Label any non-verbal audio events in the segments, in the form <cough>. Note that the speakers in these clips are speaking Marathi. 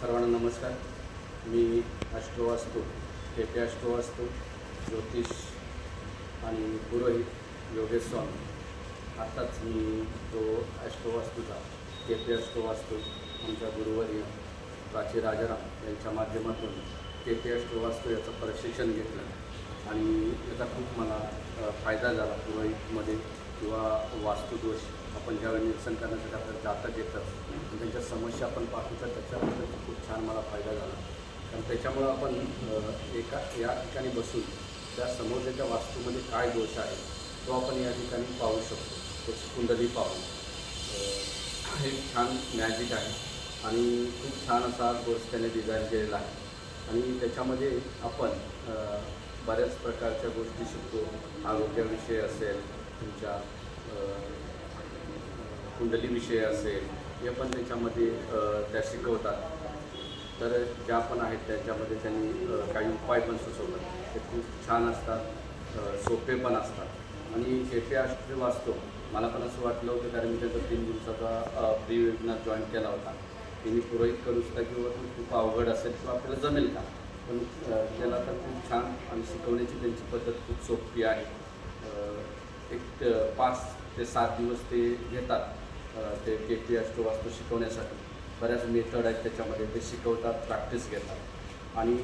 सर्वांना नमस्कार. मी अष्टवास्तू के पी अष्टो ज्योतिष आणि पुरोहित योगेश स्वामी. आत्ताच मी तो अष्टवास्तूचा के पी आमच्या गुरुवर्य प्राची राजाराम यांच्या माध्यमातून के पी याचं प्रशिक्षण घेतलं आणि याचा खूप मला फायदा झाला पुरोहितमध्ये. किंवा वास्तुदोष आपण ज्यावेळी निरसन करण्यासाठी आपल्याला जातात येतात त्यांच्या समस्या आपण पाहतो तर त्याच्याबद्दल खूप छान मला फायदा झाला. कारण त्याच्यामुळं आपण एका या ठिकाणी बसून त्या समोरच्या वास्तूमध्ये काय दोष आहे तो आपण या ठिकाणी पाहू शकतो. त्याची कुंडली पाहून हे छान मॅजिक आहे आणि खूप छान असा कोर्स त्याने डिझाईन केलेला आहे. आणि त्याच्यामध्ये आपण बऱ्याच प्रकारच्या गोष्टी शिकतो. आरोग्याविषयी असेल तुमच्या कुंडली विषय असेल हे पण त्याच्यामध्ये त्या शिकवतात. तर ज्या पण आहेत त्याच्यामध्ये त्यांनी काही उपाय पण सुचवतात. ते खूप छान असतात सोपे पण असतात. आणि जे आश्चर्य वाचतो. मला पण असं वाटलं होतं कारण मी त्याचा तीन दिवसाचा प्री वेबिनार जॉईन केला होता. की मी पुरोहित करू शकता किंवा तो खूप अवघड असेल किंवा आपल्याला जमेल का? पण त्याला तर खूप छान आणि शिकवण्याची त्यांची पद्धत खूप सोपी आहे. एक पाच ते सात दिवस ते घेतात ते के पी अष्टो वास्तू शिकवण्यासाठी. बऱ्याच मेथड आहेत त्याच्यामध्ये ते शिकवतात प्रॅक्टिस घेतात. आणि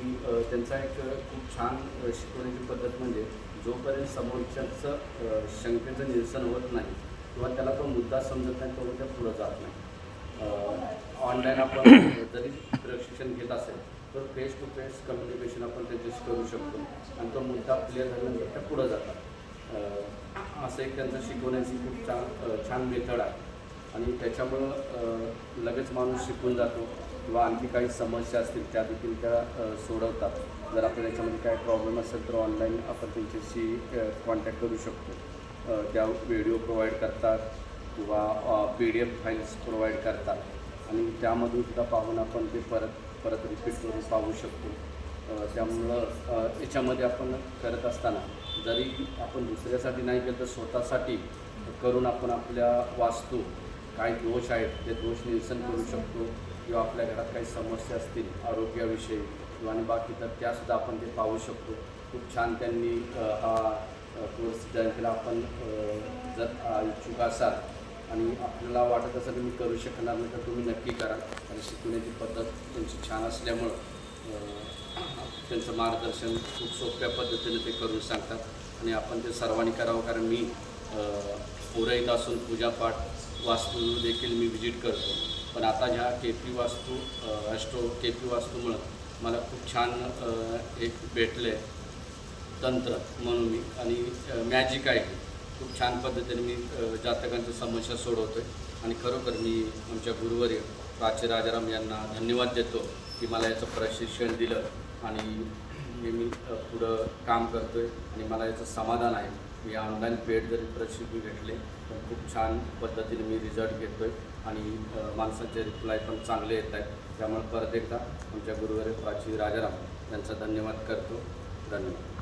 त्यांचा एक खूप छान शिकवण्याची पद्धत म्हणजे जोपर्यंत समोरच्याचं शंकेचं निरसन होत नाही किंवा त्याला तो मुद्दा समजत नाही तोपर्यंत त्या पुढं जात नाही. ऑनलाईन आपण <coughs> जरी प्रशिक्षण घेत असेल तर फेस टू फेस कम्युनिकेशन आपण त्यांच्याशी करू शकतो. आणि तो मुद्दा क्लिअर झाल्यानंतर त्या पुढं जातात. असं एक त्यांचं शिकवण्याची खूप छान छान मेथड आहे. आणि त्याच्यामुळं लगेच माणूस शिकून जातो किंवा आणखी काही समस्या असतील त्या देखील त्या सोडवतात. जर आपल्या त्याच्यामध्ये काय प्रॉब्लेम असेल तर ऑनलाईन आपण त्यांच्याशी कॉन्टॅक्ट करू शकतो. त्या व्हिडिओ प्रोव्हाइड करतात किंवा P D F files provide करतात. आणि त्यामधून सुद्धा पाहून आपण ते परत परत रिपीट करून पाहू शकतो. त्यामुळं याच्यामध्ये आपण करत असताना जरी आपण दुसऱ्यासाठी नाही केलं तर स्वतःसाठी करून आपण आपल्या वास्तू काही दोष आहेत ते दोष निरसन करू शकतो. किंवा आपल्या घरात काही समस्या असतील आरोग्याविषयी किंवा आणि बाकी तर त्यासुद्धा आपण ते पाहू शकतो. खूप छान त्यांनी हा कोर्स जॉईन केला. आपण जर इच्छुक असाल आणि आपल्याला वाटत असेल तुम्ही मी करू शकणार नाही तर तुम्ही नक्की करा. आणि शिकवण्याची पद्धत त्यांची छान असल्यामुळं त्यांचं मार्गदर्शन खूप सोप्या पद्धतीने ते करून सांगतात. आणि आपण ते सर्वांनी करावं कारण मी अ, पुरोहित असून पूजापाठ वास्तू देखील मी व्हिजिट करतो. पण आता ह्या के पी वास्तू अ, अष्टो के पी वास्तूमुळं मला खूप छान एक भेटलं आहे तंत्र म्हणून मी. आणि मॅजिक आहे खूप छान पद्धतीने मी जातकांच्या समस्या सोडवतो आहे आणि खरोखर मी आमच्या गुरुवर्य प्राची राजाराम यांना धन्यवाद देतो. की मला याचं प्रशिक्षण दिलं आणि हे मी पुढं काम करतो आहे आणि मला याचं समाधान आहे. मी ऑनलाईन पेड जरी प्रशिक्षण घेतले पण खूप छान पद्धतीने मी रिझल्ट घेतो आहे आणि माणसांचे माणसाचे रिप्लाय पण चांगले येत आहेत. त्यामुळे परत एकदा आमच्या गुरुवारी प्राची राजाराम यांचा धन्यवाद करतो. धन्यवाद.